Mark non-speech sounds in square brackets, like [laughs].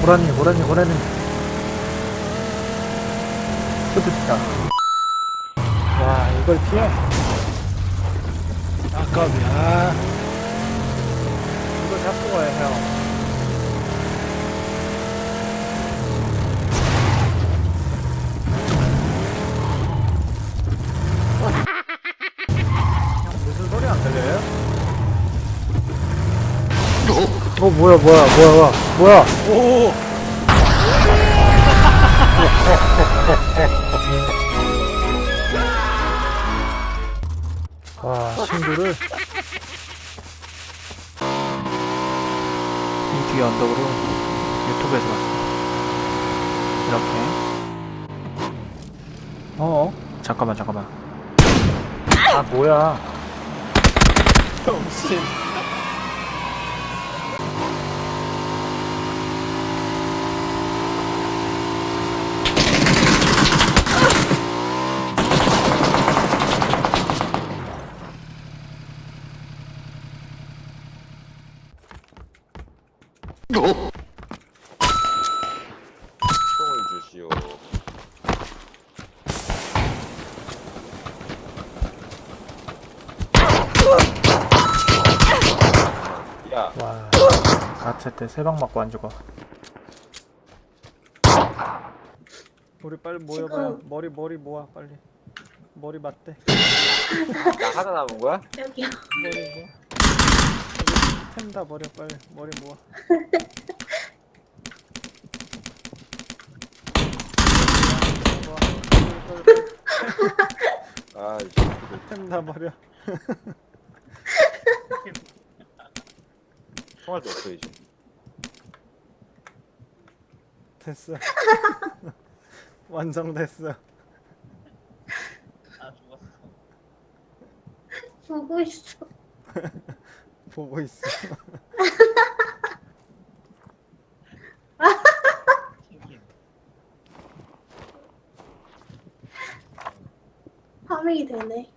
고라니 고라니 고라니. 슈트다. 와 이걸 피해? 아깝이야 이거 잡고 가야 해요 형, 무슨 소리 안 들려요? 어 뭐야 뭐야 뭐야 뭐야 오와 친구를 이 뒤에 언덕으로 유튜브에서 봤어. 이렇게. 어? 잠깐만, 잠깐만. 아 뭐야 총을 주시오. 야, 와 가체 때세 방 맞고 안 죽어. 우리 빨리 모여봐요 머리 머리 모아 빨리 머리 맞대 나 하나 남은 거야? 여기요. 머리 모아 템다 버려 빨리. 머리 모아. 아, 이템다 버려 총알도 없어 이제. 됐어. [laughs] 완성됐어. 보고 있어. [laughs] 보고 있어 [laughs] 파밍이 되네.